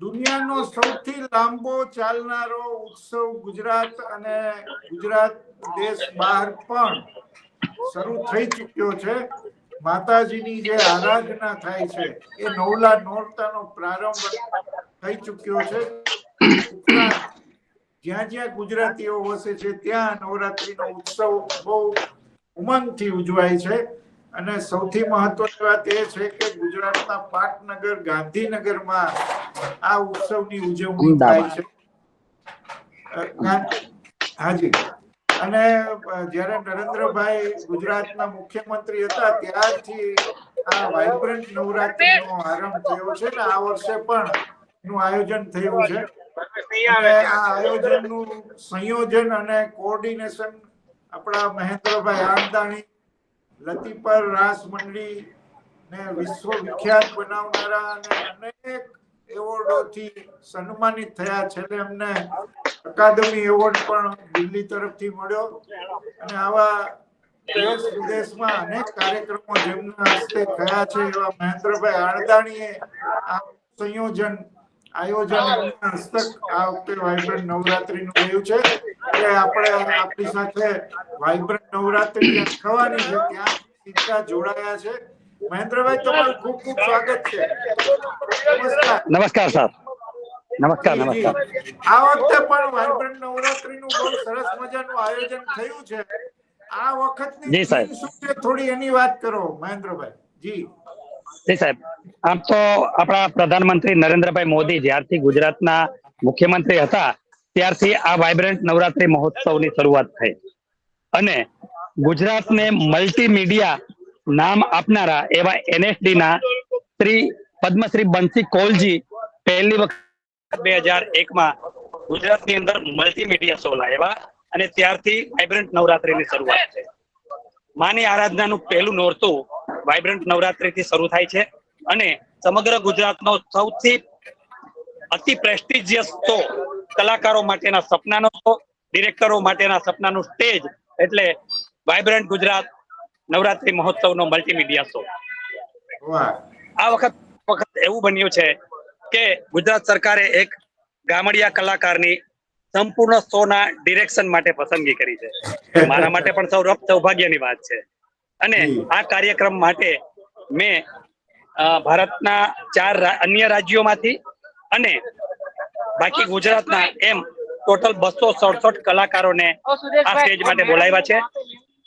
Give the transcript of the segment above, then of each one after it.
દુનિયાનો સૌથી લાંબો ચાલનારો ઉત્સવ ગુજરાત અને ગુજરાત દેશ બહાર પણ શરૂ થઈ ચૂક્યો છે. માતાજીની જે આરાધના થાય છે, એ નવલા નોરતાનો પ્રારંભ થઈ ચૂક્યો છે. જ્યાં જ્યાં ગુજરાતીઓ વસે છે, ત્યાં નવરાત્રીનો ઉત્સવ બહુ ઉમંગથી ઉજવાય છે. અને સૌથી મહત્વની વાત એ છે કે ગુજરાતના પાટનગર ગાંધીનગરમાં આ ઉત્સવની ઉજવણી થાય છે. હાજી. અને જ્યારે નરેન્દ્રભાઈ ગુજરાતના મુખ્યમંત્રી હતા ત્યારથી આ વાઇબ્રન્ટ નવરાત્રીનો આરંભ થયો છે ને આ વર્ષે પણ એનું આયોજન થયું છે. આ આયોજનનું સંયોજન અને કોઓર્ડિનેશન આપણા મહેન્દ્રભાઈ આણદાણી લતીપર રાસ મંડળી ને વિશ્વ વિખ્યાત બનાવનારા અને અનેક એવોર્ડોથી સન્માનિત થયા. છેલ્લે એમને અકાદમી એવોર્ડ પણ દિલ્હી તરફથી મળ્યો અને આવા દેશ વિદેશમાં અનેક કાર્યક્રમો જેમના હસ્તે થયા છે એવા મહેન્દ્રભાઈ આડદાણીએ આ સંયોજન આયોજન હસ્તક આ વખતે વાઇબ્રન્ટ નવરાત્રીનું રહ્યું છે. કે આપણે આપણી સાથે વાઇબ્રન્ટ નવરાત્રી થવાની છે. ત્યાં સીધા જોડાયા છે. મહેન્દ્રભાઈ તમારું ખૂબ ખૂબ સ્વાગત છે. નમસ્કાર. નમસ્કાર સર. નમસ્કાર. નમસ્કાર. આ વખતે પણ વાઇબ્રન્ટ નવરાત્રીનું બહુ સરસ મજાનું આયોજન થયું છે. આ વખતની જી, સાહેબ. શું છે? થોડી એની વાત કરો મહેન્દ્રભાઈ. જી. સાહેબ, આમ તો આપણા પ્રધાનમંત્રી નરેન્દ્રભાઈ મોદી જ્યારથી ગુજરાતના મુખ્યમંત્રી હતા, ત્યારથી આ વાઇબ્રન્ટ નવરાત્રી મહોત્સવની શરૂઆત થઈ. અને ગુજરાતને મલ્ટીમીડિયા નામ આપનારા એવા એનએસડી ના શ્રી પદ્મશ્રી બંસી કોલજી પહેલી વખત બે હજાર એકમાં ગુજરાતની અંદર મલ્ટીમીડિયા શો લાવ્યા અને ત્યારથી વાઇબ્રન્ટ નવરાત્રીની શરૂઆત થઈ. માની આરાધનાનું પહેલું નોરતું વાઇબ્રન્ટ નવરાત્રીથી શરૂ થાય છે અને સમગ્ર ગુજરાતનો સૌથી અતિ પ્રેસ્ટિજિયસ શો કલાકારો માટેના સપનાનો શો ડિરેક્ટરો માટેના સપનાનું સ્ટેજ એટલે વાઇબ્રન્ટ ગુજરાત નવરાત્રી મહોત્સવનો મલ્ટીમીડિયા શો આ વખત વખત એવું બન્યું છે કે ગુજરાત સરકારે એક ગામડિયા કલાકારની સંપૂર્ણ શોના ડિરેક્શન માટે પસંદગી કરી છે. મારા માટે પણ સૌ સૌભાગ્યની વાત છે. અને આ કાર્યક્રમ માટે મેં ભારતના ચાર અન્ય રાજ્યોમાંથી અને બાકી ગુજરાતના એમ ટોટલ બસો સડસઠ કલાકારોને આ સ્ટેજ માટે બોલાવ્યા છે.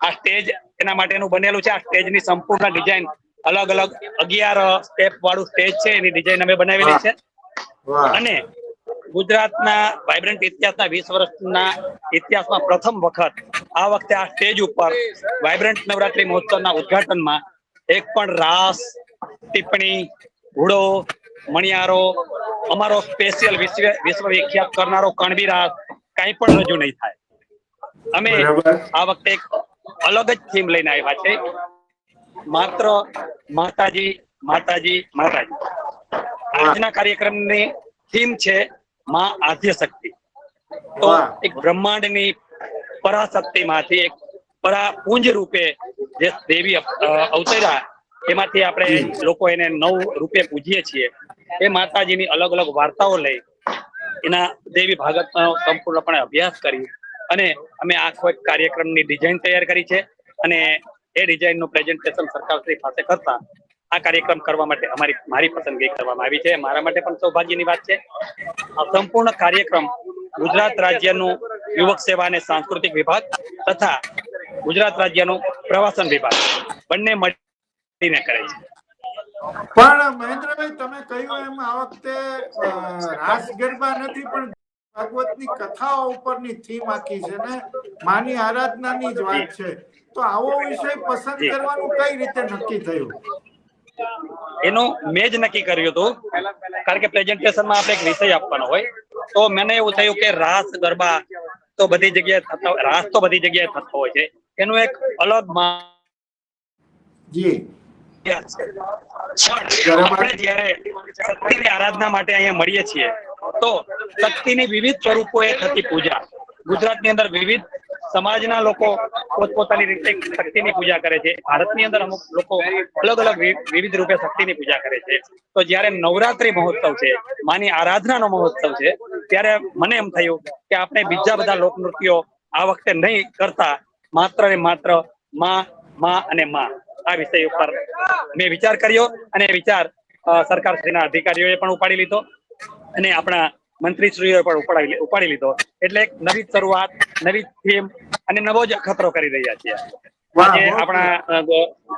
આ સ્ટેજ એના માટેનું બનેલું છે. આ સ્ટેજની સંપૂર્ણ ડિઝાઇન અલગ અલગ અગિયાર સ્ટેપ વાળું સ્ટેજ છે. એની ડિઝાઇન અમે બનાવેલી છે. અને ગુજરાતના વાઇબ્રન્ટ ઇતિહાસના વીસ વર્ષના ઇતિહાસમાં પ્રથમ વખત આ વખતે આ સ્ટેજ ઉપર વાઇબ્રન્ટ નવરાત્રી મહોત્સવના ઉદ્ઘાટનમાં એક પણ રાસ ટિપ્પણી ઘોડો મણિયારો અમારો સ્પેશિયલ વિશ્વ વિશ્વ વિખ્યાત કરનારો કણબી રાસ કઈ પણ રજૂ નહીં થાય. અમે આ વખતે એક અલગ જ થીમ લઈને આવ્યા છે. માત્ર માતાજી માતાજી માતાજી. આજના કાર્યક્રમની થીમ છે માં આદ્ય શક્તિ. તો. એક બ્રહ્માંડની પરાશક્તિ માંથી એક પરા પુંજ રૂપે જે દેવી અવતર્યા એમાંથી આપણે લોકો એને નવ રૂપે પૂજીએ છીએ. એ માતાજીની અલગ અલગ વાર્તાઓ લઈ એના દેવી ભાગતનો સંપૂર્ણપણે અભ્યાસ કરી અને અમે આખો એક કાર્યક્રમની ડિઝાઇન તૈયાર કરી છે અને એ ડિઝાઇનનું પ્રેઝન્ટેશન સરકારશ્રી પાસે કરતા આ કાર્યક્રમ કરવા માટે અમારી મારી પસંદગી કરવામાં આવી છે. મારા માટે પણ સૌભાગ્યની વાત છે. આ સંપૂર્ણ કાર્યક્રમ ગુજરાત રાજ્યનું યુવક સેવા અને સાંસ્કૃતિક વિભાગ તથા ગુજરાત રાજ્યનું પ્રવાસન વિભાગ બંને મળીને કરે છે. પણ મહેન્દ્રભાઈ તમે કહ્યું એમ આ વખતે રાસ ગરબા નથી પણ ભાગવતની કથાઓ ઉપરની થીમ આખી છે ને? માની આરાધનાની જ વાત છે. તો આવો વિષય પસંદ કરવાનું કઈ રીતે નક્કી થયું? એનું મેં જ નક્કી કર્યું હતું. કારણ કે પ્રેઝન્ટેશનમાં આપણે એક વિષય આપવાનો હોય. તો મને એવું થયું કે રાસ ગરબા તો બધી જગ્યાએ થતા રાસ તો બધી જગ્યાએ થતો હોય છે. એનું એક અલગ જી. પણ આપણે જ્યારે શક્તિની આરાધના માટે અહીંયા મળીએ છીએ તો શક્તિની વિવિધ સ્વરૂપો એ થતી પૂજા. ગુજરાતની અંદર વિવિધ સમાજના લોકો પોતપોતાની રીતે શક્તિની પૂજા કરે છે. ભારતની અંદર અમુક લોકો અલગ અલગ વિવિધ રૂપે શક્તિની પૂજા કરે છે. તો જ્યારે નવરાત્રી મહોત્સવ છે, માની આરાધનાનો મહોત્સવ છે, ત્યારે મને એમ થયું કે આપણે બીજા બધા લોકનૃત્યો આ વખતે નહીં કરતા, માત્ર ને માત્રમાં માં અને માં. આ વિષય ઉપર મેં વિચાર કર્યો અને વિચાર સરકારશ્રીના અધિકારીઓએ પણ ઉપાડી લીધો અને આપણા મંત્રીશ્રીઓએ પણ ઉપાડી ઉપાડી લીધો. એટલે એક નવી શરૂઆત નવી થીમ અને નવો જ અખતરો કરી રહ્યા છીએ. આજે આપણા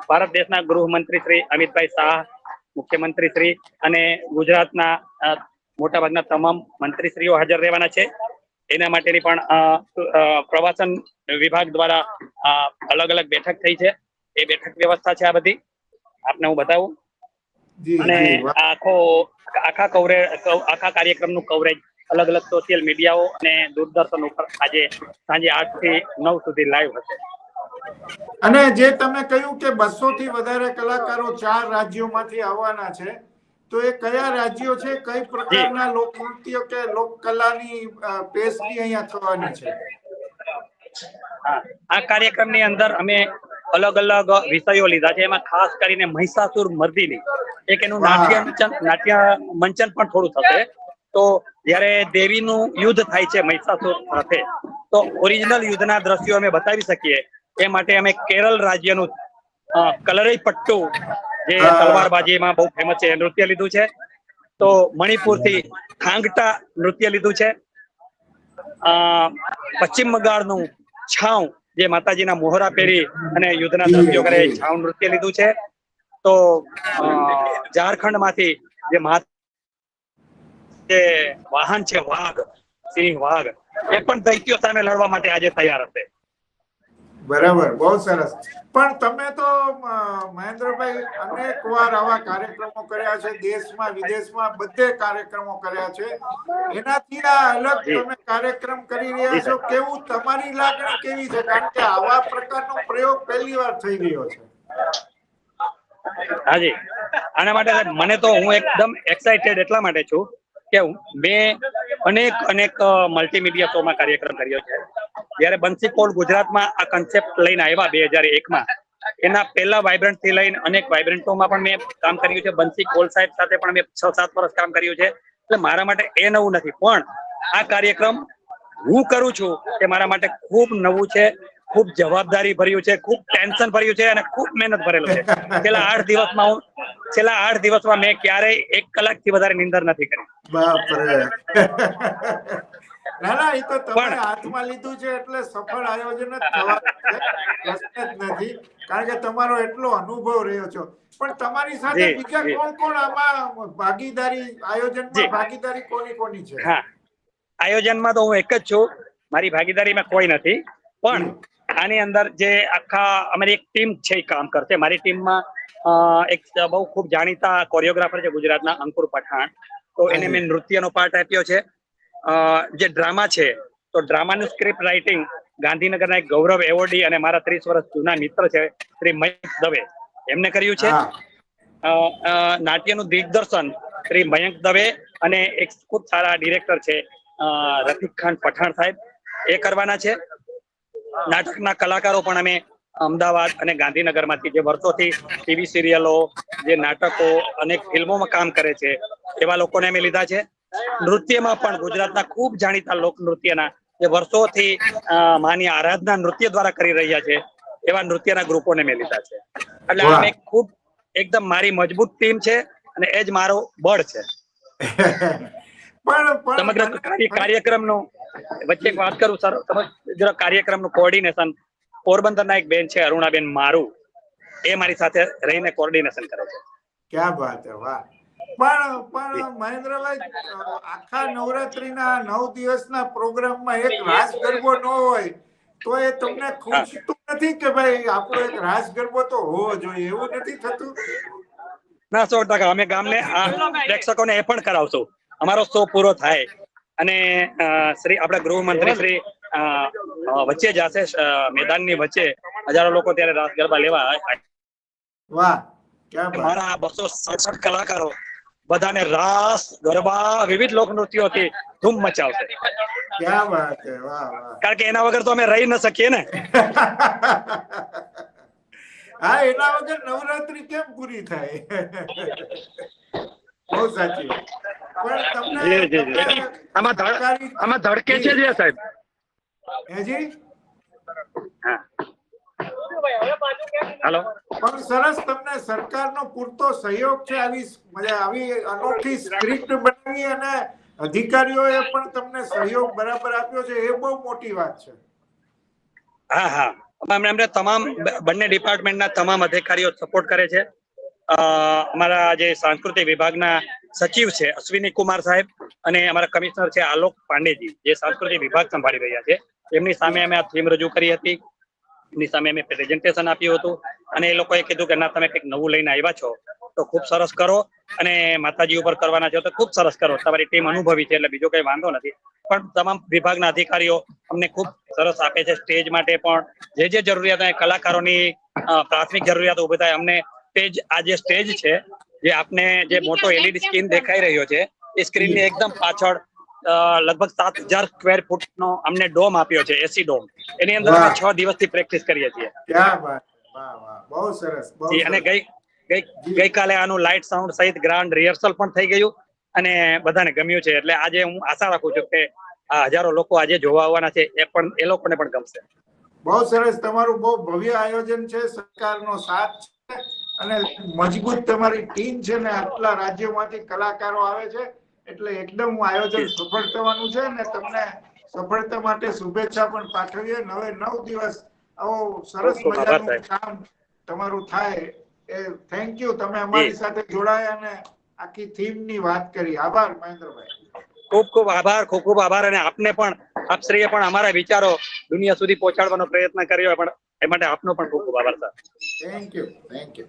ભારત દેશના ગૃહમંત્રી શ્રી અમિતભાઈ શાહ મુખ્યમંત્રી શ્રી અને ગુજરાતના મોટા મોટાભાગના તમામ મંત્રીશ્રીઓ હાજર રહેવાના છે. એના માટેની પણ પ્રવાસન વિભાગ દ્વારા અલગ અલગ બેઠક થઈ છે. એ બેઠક વ્યવસ્થા છે આ બધી. આપને હું બતાવું. અને આખો આખા કવરેજ આખા કાર્યક્રમનું કવરેજ અલગ અલગ સોશિયલ મીડિયાઓ અને દૂરદર્શન ઉપર આજે સાંજે આઠથી નવ સુધી લાઈવ હશે. અને જે તમે કહ્યું કે બસો થી વધારે કલાકારો ચાર રાજ્યોમાંથી આવવાના છે તો એ કયા રાજ્યો છે? કઈ પ્રકારના લોકનૃત્ય કે લોક કલાની પેશની અહીંયા થવાની છે? આ કાર્યક્રમની અંદર અમે અલગ અલગ વિષયો લીધા છે. એમાં ખાસ કરીને મહિષાસુર મર્દિની એક એનું નાટ્ય મંચન નાટ્ય મંચન પણ થોડું થશે. તો જ્યારે દેવીનું યુદ્ધ થાય છે મહિષાસુર સાથે તો ઓરિજિનલ યુદ્ધના દ્રશ્યો અમે બતાવી શકીએ. એ માટે અમે કેરળ રાજ્યનું કલરઈ પટ્ટુ જે. તલવારબાજીમાં બહુ ફેમસ છે નૃત્ય લીધું છે. તો મણિપુરથી ખાંગટા નૃત્ય લીધું છે. અ, પશ્ચિમ બંગાળનું છાઉ જે માતાજીના મોહરા પહેરી અને યુદ્ધના દ્રવ્યો કરે છાવ નૃત્ય લીધું છે. તો ઝારખંડમાંથી જે જે વાહન છે વાઘ, સિંહ વાઘ, એ પણ દૈત્યો સામે લડવા માટે આજે તૈયાર હશે. બરાબર બહુ સરસ. પણ તમે તો મહેન્દ્રભાઈ અનેક વાર આવા કાર્યક્રમો કર્યા છે દેશમાં વિદેશમાં બધે કાર્યક્રમો કર્યા છે. એનાથી આ અલગ તમે કાર્યક્રમ કરી રહ્યા છો કેવું તમારી લાગણી કેવી છે? કારણ કે આવા પ્રકારનો પ્રયોગ પહેલી વાર થઈ રહ્યો છે. હાજી આના માટે મને તો હું એકદમ એક્સાઇટેડ એટલા માટે છું કે મેં અનેક અનેક મલ્ટીમીડિયા શોમાં કાર્યક્રમ કર્યો છે. જ્યારે બંસી કોલ ગુજરાતમાં આ કન્સેપ્ટ લઈને આવ્યા બે હજાર એકમાં, એના પહેલા વાઇબ્રન્ટથી લઈને અનેક વાઇબ્રન્ટોમાં પણ મેં કામ કર્યું છે. બંસી કોલ સાહેબ સાથે પણ મેં છ, સાત વર્ષ કામ કર્યું છે. એટલે મારા માટે એ નવું નથી. પણ આ કાર્યક્રમ હું કરું છું તે મારા માટે ખૂબ નવું છે. ખૂબ જવાબદારી ભર્યું છે ખૂબ ટેન્શન ભર્યું છે અને ખૂબ મહેનત ભરેલું છે. છેલ્લા આઠ દિવસમાં હું છેલ્લા આઠ દિવસમાં મેં ક્યારેય એક કલાકથી વધારે નિંદર નથી કરી. બાપરે. ના ના એ તો તમે હાથમાં લીધું છે એટલે સફળ આયોજન જ નથી. કારણ કે તમારો એટલો અનુભવ રહ્યો છો. પણ તમારી સાથે બીજા કોણ કોણ આમાં ભાગીદારી આયોજનમાં ભાગીદારી કોની કોની છે? હા. આયોજનમાં તો હું એક જ છું. મારી ભાગીદારીમાં કોઈ નથી. પણ આની અંદર જે આખા અમારી એક ટીમ છે એ કામ કરશે. મારી ટીમમાં એક બહુ ખૂબ જાણીતા કોરિયોગ્રાફર છે ગુજરાતના અંકુર પઠાણ. તો એને મેં નૃત્યનો પાર્ટ આપ્યો છે. જે ડ્રામા છે તો ડ્રામાનું સ્ક્રિપ્ટ રાઇટિંગ ગાંધીનગરના એક ગૌરવ એવોર્ડી અને મારા ત્રીસ વર્ષ જૂના મિત્ર છે શ્રી મયંક દવે. એમને કર્યું છે. નાટ્યનું દિગ્દર્શન શ્રી મયંક દવે અને એક ખૂબ સારા ડિરેક્ટર છે રફીક ખાન પઠાણ સાહેબ. એ કરવાના છે. નાટકના કલાકારો પણ અમે અમદાવાદ અને ગાંધીનગરમાંથી જે વર્ષોથી ટીવી સિરિયલો જે નાટકો અનેક ફિલ્મોમાં કામ કરે છે એવા લોકોને અમે લીધા છે. નૃત્યમાં પણ ગુજરાતના ખૂબ જાણીતા લોક નૃત્યના જે વર્ષોથી માની આરાધના નૃત્ય દ્વારા કરી રહ્યા છે એવા નૃત્યના ગ્રુપોને મેં લીધા છે. એટલે અમે ખૂબ એકદમ મારી મજબૂત ટીમ છે અને એ જ મારો બળ છે. સમગ્ર મને- કાર્યક્રમનું વચ્ચે એક વાત કરું સર. તમે જરા કાર્યક્રમનું કોઓર્ડિનેશન પોરબંદરના એક બેન છે અરુણાબેન મારું. એ મારી સાથે રહીને કોઓર્ડિનેશન કરે છે. ક્યાં વાત છે વાહ. પણ પણ મહેન્દ્રભાઈ આખા નવરાત્રીના નવ દિવસના પ્રોગ્રામમાં એક રાસ ગરબો ન હોય તો એ તમને ખૂંચતું નથી કે ભાઈ આપણો એક રાસ ગરબો તો હોવો જોઈએ? એવું નથી થતું? ના સો ટકા. અમે ગામને પ્રેક્ષકોને એ પણ કરાવશું. અમારો શો પૂરો થાય. અને શ્રી આપણા ગૃહમંત્રી શ્રી વચ્ચે જશે અ, મેદાનની વચ્ચે. હજારો લોકો ત્યારે રાસ ગરબા લેવા વાહ મારા બસો સડસઠ કલાકારો બધાને રાસ ગરબા વિવિધ લોકનૃત્યોથી ધૂમ મચાવશે. કારણ કે એના વગર તો અમે રહી ન શકીએ ને. હા એના વગર નવરાત્રી કેમ પૂરી થાય? બહુ સાચી પણ તમને આમાં આમાં ધડકે છે જ સાહેબ? હેજી? હા. પણ સરસ તમને સરકારનો પૂરતો સહયોગ છે આવી મજા આવી અનોખી સ્ક્રિપ્ટ બનાવી અને અધિકારીઓએ પણ તમને સહયોગ બરાબર આપ્યો છે એ બહુ મોટી વાત છે. હા હા. અમને તમામ બંને ડિપાર્ટમેન્ટના તમામ અધિકારીઓ સપોર્ટ કરે છે. અમારા જે સાંસ્કૃતિક વિભાગના સચિવ છે અશ્વિની કુમાર સાહેબ અને અમારા કમિશનર છે આલોક પાંડેજી, જે સાંસ્કૃતિક વિભાગ સંભાળી રહ્યા છે. એમની સામે અમે આ થીમ રજૂ કરી હતી. એમની સામે અમે પ્રેઝન્ટેશન આપ્યું હતું અને એ લોકોએ કીધું કે, ના, તમે કંઈક નવું લઈને આવ્યા છો, તો ખૂબ સરસ કરો અને માતાજી ઉપર કરવાના છો તો ખૂબ સરસ કરો. તમારી ટીમ અનુભવી છે એટલે બીજો કઈ વાંધો નથી. પણ તમામ વિભાગના અધિકારીઓ અમને ખૂબ સરસ આપે છે સ્ટેજ માટે પણ. જે જે જરૂરિયાત કલાકારોની પ્રાથમિક જરૂરિયાતો ઊભી થાય, અમને સ્ટેજ આ જે સ્ટેજ છે જે આપને જે મોટો એલઈડી સ્ક્રીન દેખાઈ રહ્યો છે એ સ્ક્રીનની એકદમ પાછળ લગભગ સાત હજાર સ્ક્વેર ફૂટનો અમને ડોમ આપ્યો છે એસી ડોમ. એની અંદર અમે. છ દિવસથી પ્રેક્ટિસ કરીએ છીએ. બહુ સરસ અને ગઈ ગઈકાલે આનું લાઇટ સાઉન્ડ સહિત ગ્રાન્ડ રિહર્સલ પણ થઈ ગયું અને બધાને ગમ્યું છે. એટલે આજે હું આશા રાખું છું કે આ હજારો લોકો આજે જોવા આવવાના છે એ પણ એ લોકોને પણ ગમશે. બહુ સરસ. તમારું બહુ ભવ્ય આયોજન છે સરકારનો સાથ છે. અને મજબૂત તમારી ટીમ છે ને આટલા રાજ્યોમાંથી કલાકારો આવે છે એટલે એકદમ આયોજન સફળ થવાનું છે અને તમને સફળતા માટે શુભેચ્છા પણ પાઠવીએ. નવે નવ દિવસ આવો સરસ મજાનું કામ તમારું થાય એ થેન્ક યુ તમે અમારી સાથે જોડાયા અને આખી થીમની વાત કરી. આભાર મહેન્દ્રભાઈ. ખૂબ ખૂબ આભાર ખૂબ ખૂબ આભાર અને આપને પણ આપશ્રીએ પણ અમારા વિચારો દુનિયા સુધી પહોંચાડવાનો પ્રયત્ન કર્યો. પણ એ માટે આપનો પણ ખૂબ ખૂબ આભાર sir. Thank you thank you